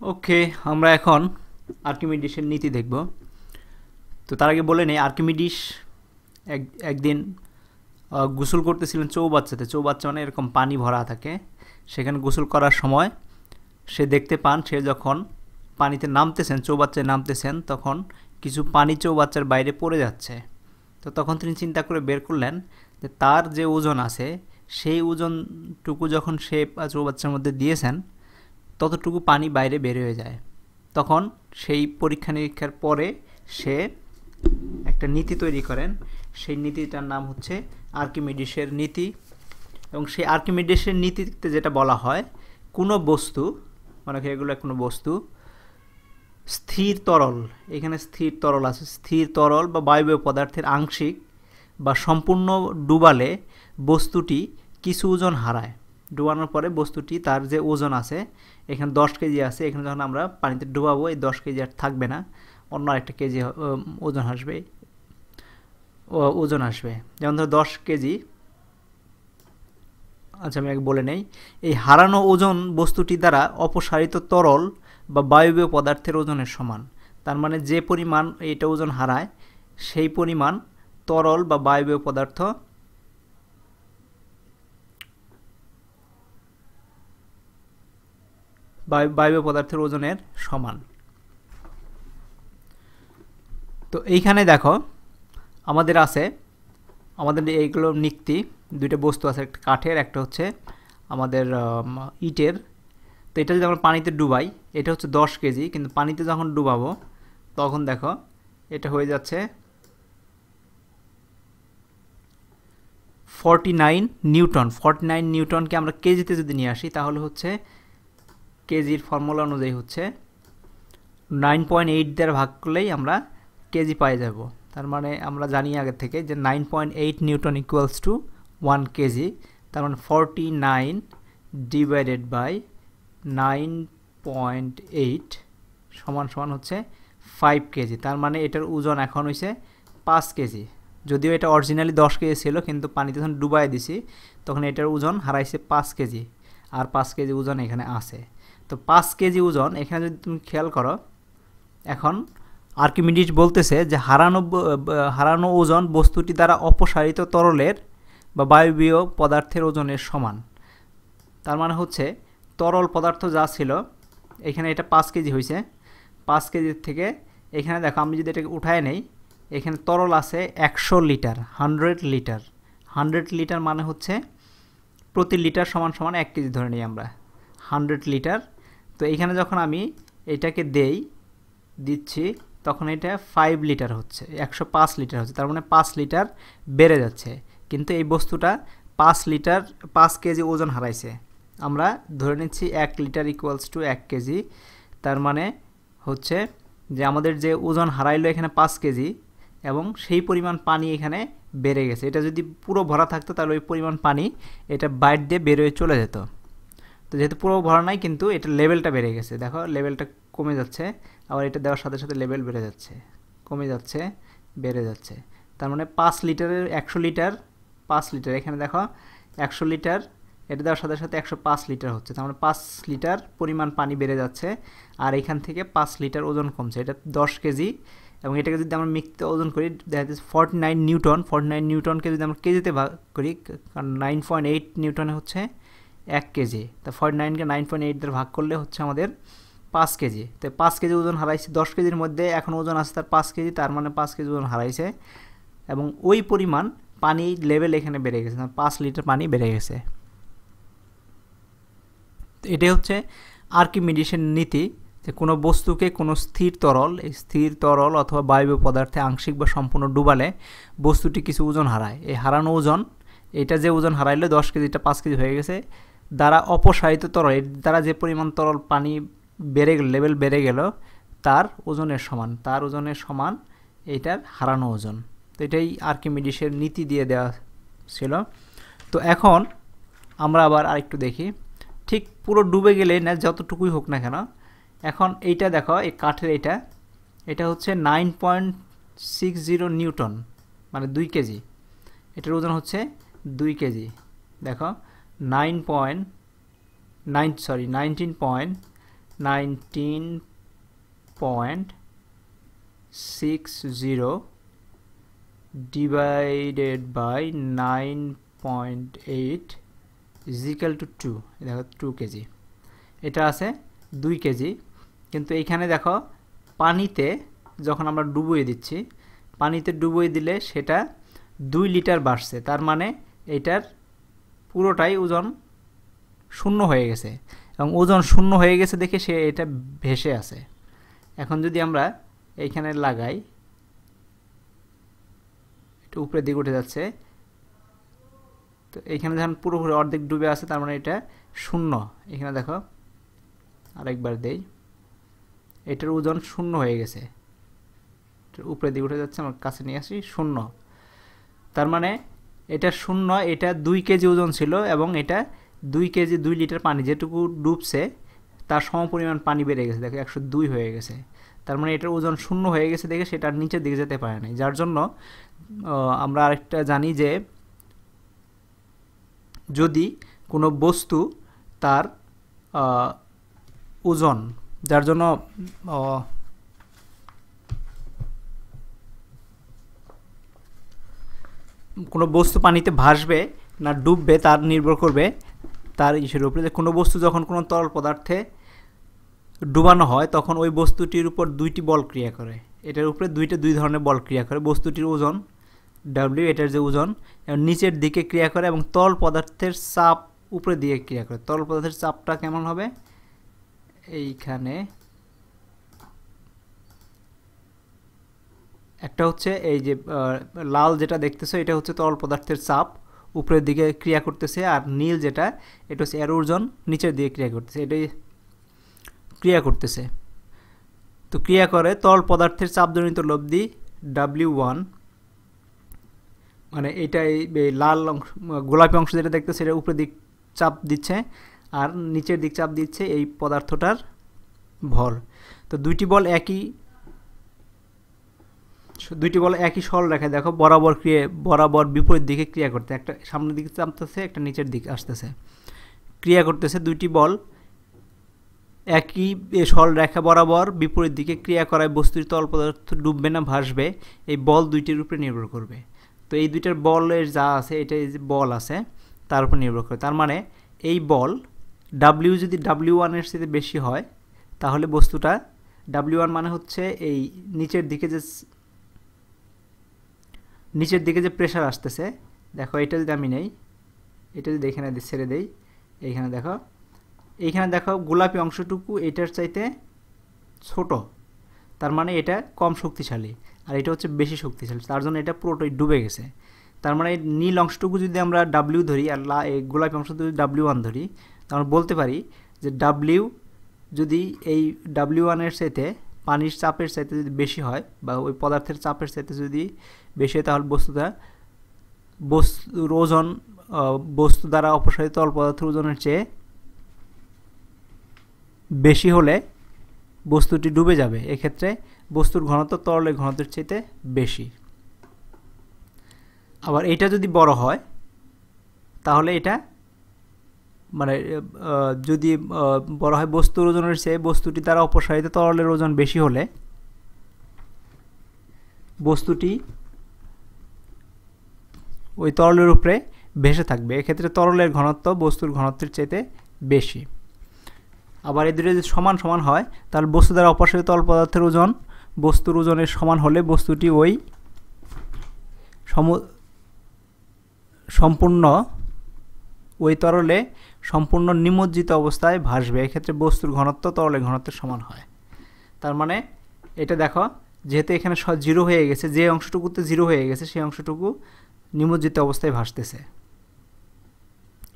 ওকে, আমরা এখন আর্কিমিডিসের নীতি দেখব। তো তার আগে বলে নেই, আর্কিমিডিস এক, একদিন গোসল করতেছিলেন চৌবাচ্চাতে। চৌবাচ্চা মানে এরকম পানি ভরা থাকে। সেখানে গোসল করার সময় সে দেখতে পান, সে যখন পানিতে নামতেছেন, চৌবাচ্চায় নামতেছেন, তখন কিছু পানি চৌবাচ্চার বাইরে পড়ে যাচ্ছে। তো তখন তিনি চিন্তা করে বের করলেন যে তার যে ওজন আছে, সেই ওজনটুকু যখন সে চৌবাচ্চার মধ্যে দিয়েছেন ততটুকু পানি বাইরে বের হয়ে যায়। তখন সেই পরীক্ষা নিরীক্ষার পরে সে একটা নীতি তৈরি করেন। সেই নীতিটার নাম হচ্ছে আর্কিমিডিসের নীতি। এবং সেই আর্কিমিডিসের নীতিতে যেটা বলা হয়, কোনো বস্তু মানে এগুলো কোনো বস্তু, স্থির তরল, এখানে স্থির তরল আছে। স্থির তরল বা বায়বীয় পদার্থের আংশিক বা সম্পূর্ণ ডুবালে বস্তুটি কিছু ওজন হারায়। ডুবানোর পরে বস্তুটি তার যে ওজন আছে, এখানে দশ কেজি আছে, এখানে যখন আমরা পানিতে ডুবাবো, এই দশ কেজি আর থাকবে না। অন্য একটা কেজি ওজন আসবে। ওজন আসবে। যেমন ধরো দশ কেজি আচ্ছা আমি আগে বলে নেই। এই হারানো ওজন বস্তুটি দ্বারা অপসারিত তরল বা বায়বীয় পদার্থের ওজনের সমান। তার মানে যে পরিমাণ এটা ওজন হারায়, সেই পরিমাণ তরল বা বায়বীয় পদার্থ বায়বীয় পদার্থের ওজনের সমান। তো এইখানে দেখো, আমাদের আছে, আমাদের এইগুলো নিক্তি দুইটা বস্তু আছে, একটা কাঠের, একটা হচ্ছে আমাদের ইটের। তো এটা যদি আমরা পানিতে ডুবাই, এটা হচ্ছে দশ কেজি, কিন্তু পানিতে যখন ডুবাবো, তখন দেখো, এটা হয়ে যাচ্ছে forty nine newton. Forty nine নিউটনকে আমরা কেজিতে যদি নিয়ে আসি, তাহলে হচ্ছে কেজির ফর্মুলা অনুযায়ী হচ্ছে নাইন পয়েন্ট এইট দ্বারা ভাগ করলেই আমরা কেজি পাই যাব। তার মানে আমরা জানি আগে থেকে যে nine point eight newton equals to one kg, তার মানে forty nine divided by nine point eight সমান সমান হচ্ছে ফাইভ কেজি। তার মানে এটার ওজন এখন হয়েছে পাঁচ কেজি। যদিও এটা অরিজিনালি দশ কেজি ছিল, কিন্তু পানিতে যখন ডুবাই দিছি, তখন এটার ওজন হারাইছে পাঁচ কেজি। আর পাঁচ কেজি ওজন এখানে আছে। তো পাঁচ কেজি ওজন, এখানে যদি তুমি খেয়াল করো, এখন আর্কিমিডিস বলতেছে যে হারানো হারানো ওজন বস্তুটি দ্বারা অপসারিত তরলের বা বায়বীয় পদার্থের ওজনের সমান। তার মানে হচ্ছে তরল পদার্থ যা ছিল, এখানে এটা পাঁচ কেজি হয়েছে পাঁচ কেজির থেকে এখানে দেখো, আমি যদি এটাকে উঠায় নেই, এখানে তরল আছে একশো litre, hundred litre. Hundred litre মানে হচ্ছে প্রতি লিটার সমান সমান এক কেজি ধরে নিই আমরা। হান্ড্রেড লিটার তো এখানে যখন আমি এটাকে দেই, দিচ্ছি, তখন এটা ফাইভ লিটার হচ্ছে, একশো পাঁচ লিটার হচ্ছে, তার মানে পাঁচ লিটার বেড়ে যাচ্ছে। কিন্তু এই বস্তুটা পাঁচ লিটার পাঁচ কেজি ওজন হারাইছে। আমরা ধরে নিচ্ছি এক লিটার ইকুয়ালস টু এক কেজি, তার মানে হচ্ছে যে আমাদের যে ওজন হারাইলো এখানে পাঁচ কেজি, এবং সেই পরিমাণ পানি এখানে বেড়ে গেছে। এটা যদি পুরো ভরা থাকতো, তাহলে ওই পরিমাণ পানি এটা বাইট দিয়ে বেরোয় চলে যেত। তো যেহেতু পুরো ভরা নাই, কিন্তু এটা লেভেলটা বেড়ে গেছে। দেখো লেভেলটা কমে যাচ্ছে, আবার এটা দেওয়ার সাথে সাথে লেভেল বেড়ে যাচ্ছে, কমে যাচ্ছে, বেড়ে যাচ্ছে। তার মানে পাঁচ লিটারের একশো লিটার, পাঁচ লিটার, এখানে দেখো, একশো লিটার, এটা দেওয়ার সাথে সাথে একশো পাঁচ লিটার হচ্ছে। তার মানে পাঁচ লিটার পরিমাণ পানি বেড়ে যাচ্ছে, আর এখান থেকে পাঁচ লিটার ওজন কমছে। এটা দশ কেজি, এবং এটাকে যদি আমরা মিক্সতে ওজন করি, দেখা যাচ্ছে forty nine newton forty nine নিউটনকে যদি আমরা কেজিতে ভাগ করি, কারণ নাইন পয়েন্ট এইট নিউটনে হচ্ছে এক কেজি। তা ফর্টি নাইনকে নাইন পয়েন্ট এইট দিয়ে ভাগ করলে হচ্ছে আমাদের পাঁচ কেজি। তো পাঁচ কেজি ওজন হারাইছে দশ কেজির মধ্যে, এখন ওজন আছে তার পাঁচ কেজি, তার মানে পাঁচ কেজি ওজন হারাইছে। এবং ওই পরিমাণ পানি লেভেল এখানে বেড়ে গেছে পাঁচ লিটার পানি বেড়ে গেছে। এটাই হচ্ছে আর্কিমিডিসের নীতি, যে কোনো বস্তুকে কোনো স্থির তরল, এই স্থির তরল অথবা বায়বীয় পদার্থে আংশিক বা সম্পূর্ণ ডুবালে বস্তুটি কিছু ওজন হারায়। এই হারানো ওজন, এটা যে ওজন হারাইলে দশ কেজিটা পাঁচ কেজি হয়ে গেছে দ্বারা অপসারিত তরল, এর দ্বারা যে পরিমাণ তরল পানি বেড়ে গেল লেভেল বেড়ে গেল, তার ওজনের সমান। তার ওজনের সমান এইটার হারানো ওজন। তো এটাই আর্কিমিডিসের নীতি দিয়ে দেওয়া ছিল। তো এখন আমরা আবার আরেকটু দেখি। ঠিক পুরো ডুবে গেলে না, যতটুকুই হোক না কেন, এখন এইটা দেখো, এই কাঠের এটা এটা হচ্ছে nine point six zero newton মানে দুই কেজি। এটার ওজন হচ্ছে দুই কেজি। দেখো nine point nine sorry nineteen point nineteen point six zero divided by nine point eight equal to two দেখো টু কেজি এটা আছে দুই কেজি কিন্তু এইখানে দেখো, পানিতে যখন আমরা ডুবুয়ে দিচ্ছি, পানিতে ডুবুয়ে দিলে সেটা দুই লিটার বাড়ছে। তার মানে এটার পুরোটাই ওজন শূন্য হয়ে গেছে। এবং ওজন শূন্য হয়ে গেছে দেখে সে এটা ভেসে আছে। এখন যদি আমরা এইখানে লাগাই, একটু উপরে দিকে উঠে যাচ্ছে, তো এইখানে যখন পুরোপুরি অর্ধেক ডুবে আছে, তার মানে এটা শূন্য। এখানে দেখো, আরেকবার দেই, এটার ওজন শূন্য হয়ে গেছে। উপরে দিকে উঠে যাচ্ছে, আমার কাছে নিয়ে আসি, শূন্য। তার মানে এটা শূন্য, এটা দুই কেজি ওজন ছিল এবং এটা দুই কেজি দুই লিটার পানি যেটুকু ডুবছে, তার সম পরিমাণ পানি বেড়ে গেছে। দেখো, একশো দুই হয়ে গেছে। তার মানে এটার ওজন শূন্য হয়ে গেছে দেখে সেটা নিচের দিকে যেতে পারে নাই। যার জন্য আমরা আরেকটা জানি যে, যদি কোনো বস্তু তার ওজন, যার জন্য কোনো বস্তু পানিতে ভাসবে না ডুববে, তার নির্ভর করবে তার ইসের উপরে। যে কোনো বস্তু যখন কোনো তরল পদার্থে ডুবানো হয়, তখন ওই বস্তুটির উপর দুইটি বল ক্রিয়া করে। এটার উপরে দুইটা, দুই ধরনের বল ক্রিয়া করে। বস্তুটির ওজন ডাব্লিউ এটার যে ওজন নিচের দিকে ক্রিয়া করে এবং তরল পদার্থের চাপ উপরে দিকে ক্রিয়া করে। তরল পদার্থের চাপটা কেমন হবে? এইখানে একটা হচ্ছে এই যে লাল যেটা দেখতেছো, এটা হচ্ছে তরল পদার্থের চাপ। উপরের দিকে ক্রিয়া করতেছে আর নীল যেটা, এটা হচ্ছে এর ওজন, নিচের দিকে ক্রিয়া করতেছে, এটাই ক্রিয়া করতেছে। তো ক্রিয়া করে তরল পদার্থের চাপজনিত লব্ধি ডাব্লিউ ওয়ান। মানে এটা এই লাল অংশ, গোলাপি অংশ যেটা দেখতেছে, এটা উপরের দিক চাপ দিচ্ছে আর নিচের দিক চাপ দিচ্ছে এই পদার্থটার ভর তো দুইটি বল একই দুইটি বল একই সরল রেখায়, দেখো, বরাবর ক্রিয়া, বরাবর বিপরীত দিকে ক্রিয়া করতে, একটা সামনের দিকে চাপতেছে, একটা নিচের দিকে আসতেছে। ক্রিয়া করতেছে দুইটি বল, একই সরল রেখা বরাবর বিপরীত দিকে ক্রিয়া করায় বস্তুর তল পদার্থ ডুববে না, ভাসবে, এই বল দুইটির উপরে নির্ভর করবে। তো এই দুইটার বলের যা আছে এটা যে বল আছে, তার উপর নির্ভর করে। তার মানে এই বল ডাব্লিউ যদি ডাব্লিউ ওয়ানের সাথে বেশি হয়, তাহলে বস্তুটা ডাব্লিউ ওয়ান মানে হচ্ছে এই নিচের দিকে যে নিচের দিকে যে প্রেশার আসতেছে, দেখো এটা যদি আমি নেই, এটা যদি এখানে ছেড়ে দেই, এইখানে দেখো এইখানে দেখো গোলাপি অংশটুকু এটার চাইতে ছোট, তার মানে এটা কম শক্তিশালী, আর এটা হচ্ছে বেশি শক্তিশালী, তার জন্য এটা পুরোটাই ডুবে গেছে। তার মানে নীল অংশটুকু যদি আমরা ডাব্লিউ ধরি আর লা এই গোলাপি অংশ যদি ডাব্লিউ ওয়ান ধরি, তাহলে বলতে পারি যে ডাব্লিউ যদি এই ডাব্লিউ ওয়ানের সাথে পানির চাপের চাইতে যদি বেশি হয় বা ওই পদার্থের চাপের চাইতে যদি বেশি হয়, তাহলে বস্তুটা, বস্তুর ওজন বস্তু দ্বারা অপসারিত তরল পদার্থের ওজনের চেয়ে বেশি হলে বস্তুটি ডুবে যাবে। এক্ষেত্রে বস্তুর ঘনত্ব তরলের ঘনত্বের চাইতে বেশি। আবার এটা যদি বড় হয়, তাহলে এটা মানে যদি বড় হয় বস্তুর ওজনের চেয়ে বস্তুটি দ্বারা অপসারিত তরলের ওজন বেশি হলে বস্তুটি ওই তরলের উপরে ভেসে থাকবে। এক্ষেত্রে তরলের ঘনত্ব বস্তুর ঘনত্বের চাইতে বেশি। আবার এই যদি সমান সমান হয়, তাহলে বস্তু দ্বারা অপসারিত তরল পদার্থের ওজন বস্তুর ওজনের সমান হলে বস্তুটি ওই সম, সম্পূর্ণ ওই তরলে সম্পূর্ণ নিমজ্জিত অবস্থায় ভাসবে। এক্ষেত্রে বস্তুর ঘনত্ব তরলের ঘনত্বের সমান হয়। তার মানে এটা দেখো, যেহেতু এখানে জিরো হয়ে গেছে, যে অংশটুকুতে জিরো হয়ে গেছে, সেই অংশটুকু নিমজ্জিত অবস্থায় ভাসতেছে।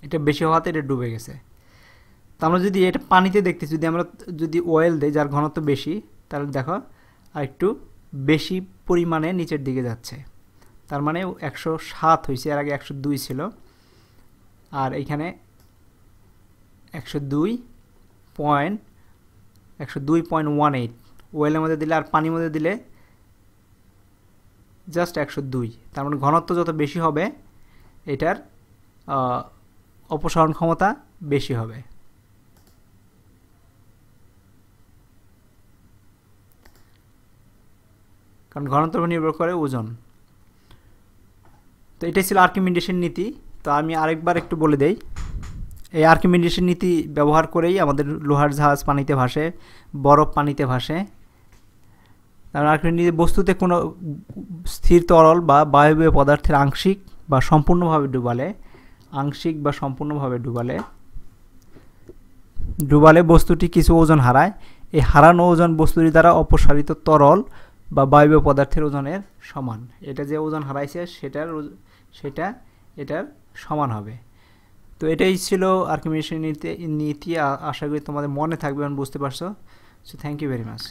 এটা বেশি হওয়াতে এটা ডুবে গেছে। তো আমরা যদি এটা পানিতে দেখতে, যদি আমরা যদি অয়েল দেই, যার ঘনত্ব বেশি, তাহলে দেখো আর একটু বেশি পরিমাণে নিচের দিকে যাচ্ছে। তার মানে একশো সাত হয়েছে, এর আগে একশো দুই ছিল। আর এইখানে একশো দুই পয়েন্ট, একশো দুই পয়েন্ট ওয়ান এইট। ওয়েলের মধ্যে দিলে আর পানির মধ্যে দিলে জাস্ট একশো দুই। তার মানে ঘনত্ব যত বেশি হবে, এটার অপসারণ ক্ষমতা বেশি হবে। কারণ ঘনত্ব নির্ভর করে ওজন। তো এটাই ছিল আর্কিমিডিসের নীতি। তো আমি আরেকবার একটু বলে দেই, এই আর্কিমিডিয়েশন নীতি ব্যবহার করেই আমাদের লোহার জাহাজ পানিতে ভাসে, বরফ পানিতে ভাসে। কারণ আর্কিমিডিয়েশন বস্তুতে কোনো স্থির তরল বা বায়বীয় পদার্থের আংশিক বা সম্পূর্ণভাবে ডুবালে, আংশিক বা সম্পূর্ণভাবে ডুবালে ডুবালে বস্তুটি কিছু ওজন হারায়। এই হারানো ওজন বস্তুটি দ্বারা অপসারিত তরল বা বায়বীয় পদার্থের ওজনের সমান। এটা যে ওজন হারাইছে, সেটার সেটা, এটার সমান হবে। তো এটাই ছিল আর্কিমিডিয়েশন নীতি নীতি। আশা করি তোমাদের মনে থাকবে এবং বুঝতে পারছ। So thank you very much